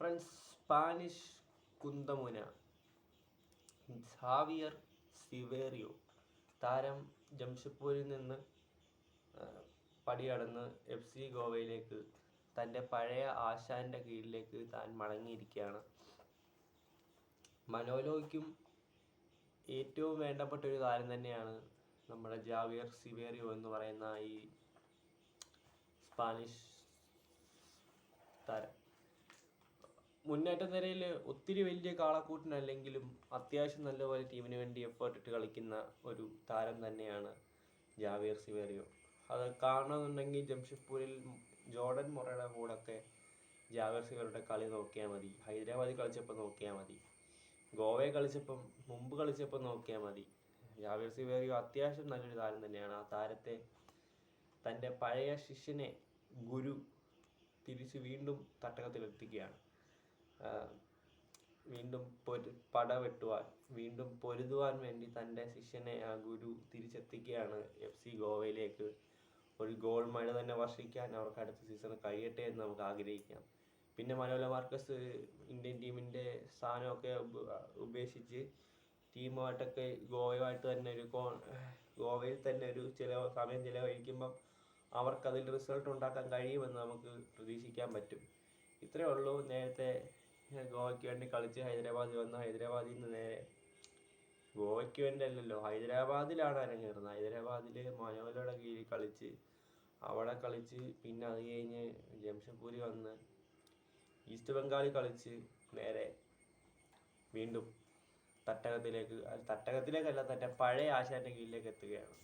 Friends Spanish കുന്തമുന Xavier Siverio. താരം ജംഷഡ്പൂരിൽ നിന്ന് പടിയടന്ന് എഫ് സി ഗോവയിലേക്ക് തന്റെ പഴയ ആശാന്റെ കീഴിലേക്ക് താൻ മടങ്ങിയിരിക്കുകയാണ്. മനോലോയ്ക്കും ഏറ്റവും വേണ്ടപ്പെട്ട ഒരു താരം തന്നെയാണ് നമ്മുടെ ജാവിയർ സിവേറിയോ എന്ന് പറയുന്ന ഈ സ്പാനിഷ് താരം മുന്നേറ്റ നിരയിൽ ഒത്തിരി വലിയ കാളക്കൂട്ടിനല്ലെങ്കിലും അത്യാവശ്യം നല്ലപോലെ ടീമിന് വേണ്ടി എഫേർട്ട് ഇട്ട് കളിക്കുന്ന ഒരു താരം തന്നെയാണ് ജാവിയർ സിവേറിയോ. അത് കാണണമെന്നുണ്ടെങ്കിൽ ജംഷഡ്പൂരിൽ ജോർഡൻ മൊറയുടെ കൂടെയൊക്കെ ജാവിയർ സിവേറിയുടെ കളി നോക്കിയാൽ മതി. ഹൈദരാബാദിൽ കളിച്ചപ്പോൾ നോക്കിയാൽ മതി. ഗോവയെ കളിച്ചപ്പം മുമ്പ് കളിച്ചപ്പോൾ നോക്കിയാൽ മതി. ജാവിയർ സിവേറിയോ അത്യാവശ്യം നല്ലൊരു താരം തന്നെയാണ്. ആ താരത്തെ തന്റെ പഴയ ശിഷ്യനെ ഗുരു തിരിച്ച് വീണ്ടും തട്ടകത്തിലെത്തിക്കുകയാണ്. വീണ്ടും പൊരു പട വെട്ടുവാൻ വീണ്ടും പൊരുതുവാൻ വേണ്ടി തന്റെ ശിഷ്യനെ ആ ഗുരു തിരിച്ചെത്തിക്കുകയാണ് എഫ് സി ഗോവയിലേക്ക്. ഒരു ഗോൾ മഴ തന്നെ വർഷിക്കാൻ അവർക്ക് അടുത്ത സീസൺ കഴിയട്ടെ എന്ന് നമുക്ക് ആഗ്രഹിക്കാം. പിന്നെ മനോല മാർക്കസ് ഇന്ത്യൻ ടീമിന്റെ സ്ഥാനമൊക്കെ ഉപേക്ഷിച്ച് ടീമുമായിട്ടൊക്കെ ഗോവയുമായിട്ട് തന്നെ ഒരു കോ ഗോവയിൽ തന്നെ ഒരു ചില സമയം ചിലവഴിക്കുമ്പം അവർക്കതിൽ റിസൾട്ട് ഉണ്ടാക്കാൻ കഴിയുമെന്ന് നമുക്ക് പ്രതീക്ഷിക്കാൻ പറ്റും. ഇത്രയേ ഉള്ളൂ. നേരത്തെ ഗോവയ്ക്ക് വേണ്ടി കളിച്ച് ഹൈദരാബാദിൽ വന്ന്. ഹൈദരാബാദിൽ നിന്ന് നേരെ ഗോവയ്ക്ക് വേണ്ടി അല്ലല്ലോ ഹൈദരാബാദിലാണ് അരങ്ങേറുന്നത്. ഹൈദരാബാദിൽ മനോലയുടെ കീഴിൽ കളിച്ച് അവിടെ കളിച്ച് പിന്നെ അത് കഴിഞ്ഞ് ജംഷഡ്പൂരിൽ വന്ന് ഈസ്റ്റ് ബംഗാളിൽ കളിച്ച് നേരെ വീണ്ടും തട്ടകത്തിലേക്ക് തട്ടകത്തിലേക്കല്ല തന്റെ പഴയ ആശാന്റെ കീഴിലേക്ക് എത്തുകയാണ്.